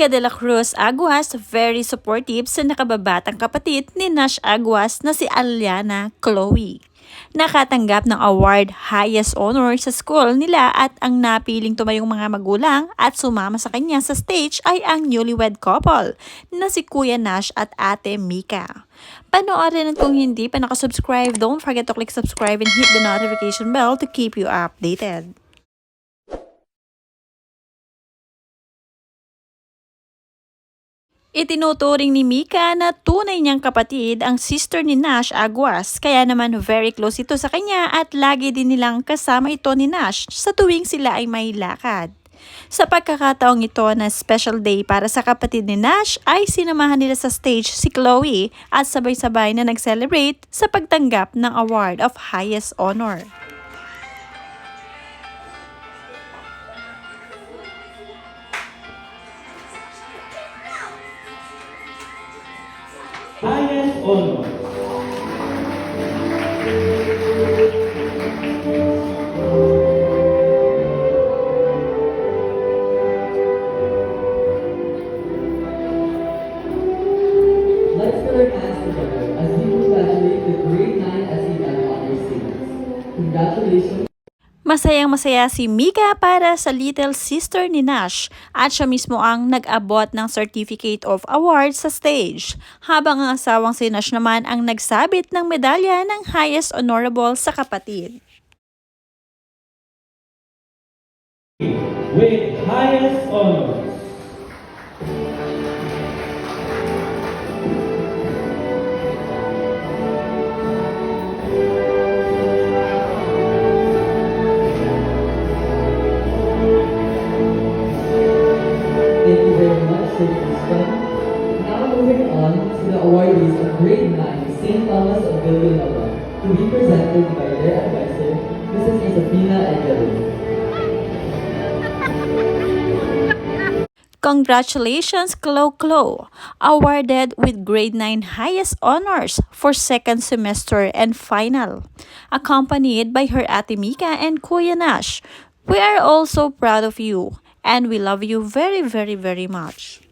Mika de la Cruz Aguas very supportive sa nakababatang kapatid ni Nash Aguas na si Aliana Chloe. Nakatanggap ng award highest honor sa school nila at ang napiling tumayong mga magulang at sumama sa kanya sa stage ay ang newlywed couple na si Kuya Nash at Ate Mika. Panoorin at kung hindi pa nakasubscribe, don't forget to click subscribe and hit the notification bell to keep you updated. Itinuturing ni Mika na tunay niyang kapatid ang sister ni Nash Aguas, kaya naman very close ito sa kanya at lagi din nilang kasama ito ni Nash sa tuwing sila ay may lakad. Sa pagkakataong ito na special day para sa kapatid ni Nash ay sinamahan nila sa stage si Chloe at sabay-sabay na nag-celebrate sa pagtanggap ng award of highest honor. Let's put our hands together as we congratulate the grade 9 SE. Congratulations. Masayang masaya si Mika para sa little sister ni Nash at siya mismo ang nag-abot ng Certificate of Award sa stage. Habang ang asawang si Nash naman ang nagsabit ng medalya ng highest honorable sa kapatid. With highest honors. Awardees of grade 9 St. Thomas of Villanova, to be presented by their advisor, Mrs. Josefina Edgeru. Congratulations, Klo Klo! Awarded with grade 9 highest honors for second semester and final. Accompanied by her Ate Mika and Kuya Nash. We are also proud of you and we love you very, very, very much.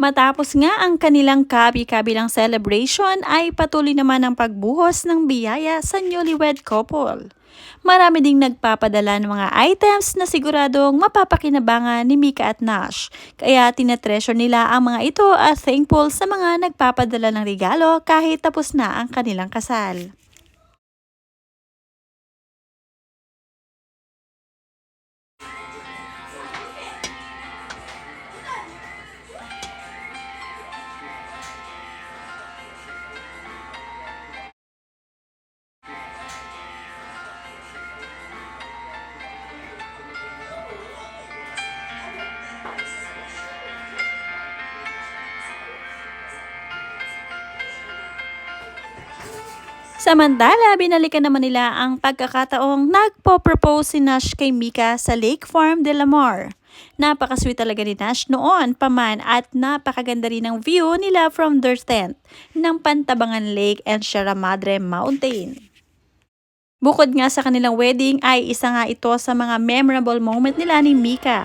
Matapos nga ang kanilang kabi-kabilang celebration ay patuloy naman ang pagbuhos ng biyaya sa newlywed couple. Marami ding nagpapadala ng mga items na siguradong mapapakinabangan ni Mika at Nash. Kaya tinetreasure nila ang mga ito at thankful sa mga nagpapadala ng regalo kahit tapos na ang kanilang kasal. Samantala, binalikan naman nila ang pagkakataong nagpo-propose si Nash kay Mika sa Lake Farm de la Mar. Napakasweet talaga ni Nash noon paman at napakaganda rin ang view nila from their tent ng Pantabangan Lake and Sierra Madre Mountain. Bukod nga sa kanilang wedding ay isa nga ito sa mga memorable moment nila ni Mika.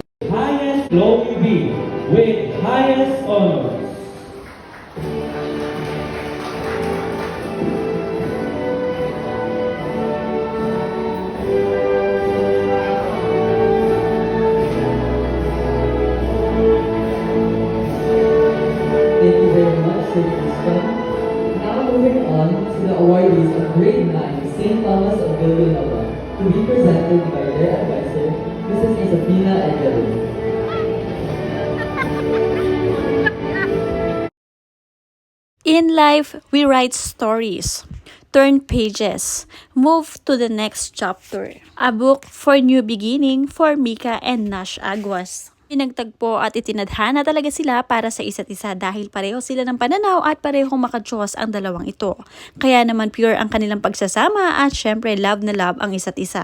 moving on to the awardees of grade 9 St. Thomas of Villanova to be presented by their advisor, Mrs. Josefina Egerin. In life, we write stories, turn pages, move to the next chapter. A book for new beginning for Mika and Nash Aguas. Pinagtagpo at itinadhana talaga sila para sa isa't isa dahil pareho sila ng pananaw at parehong makachos ang dalawang ito. Kaya naman pure ang kanilang pagsasama at syempre love na love ang isa't isa.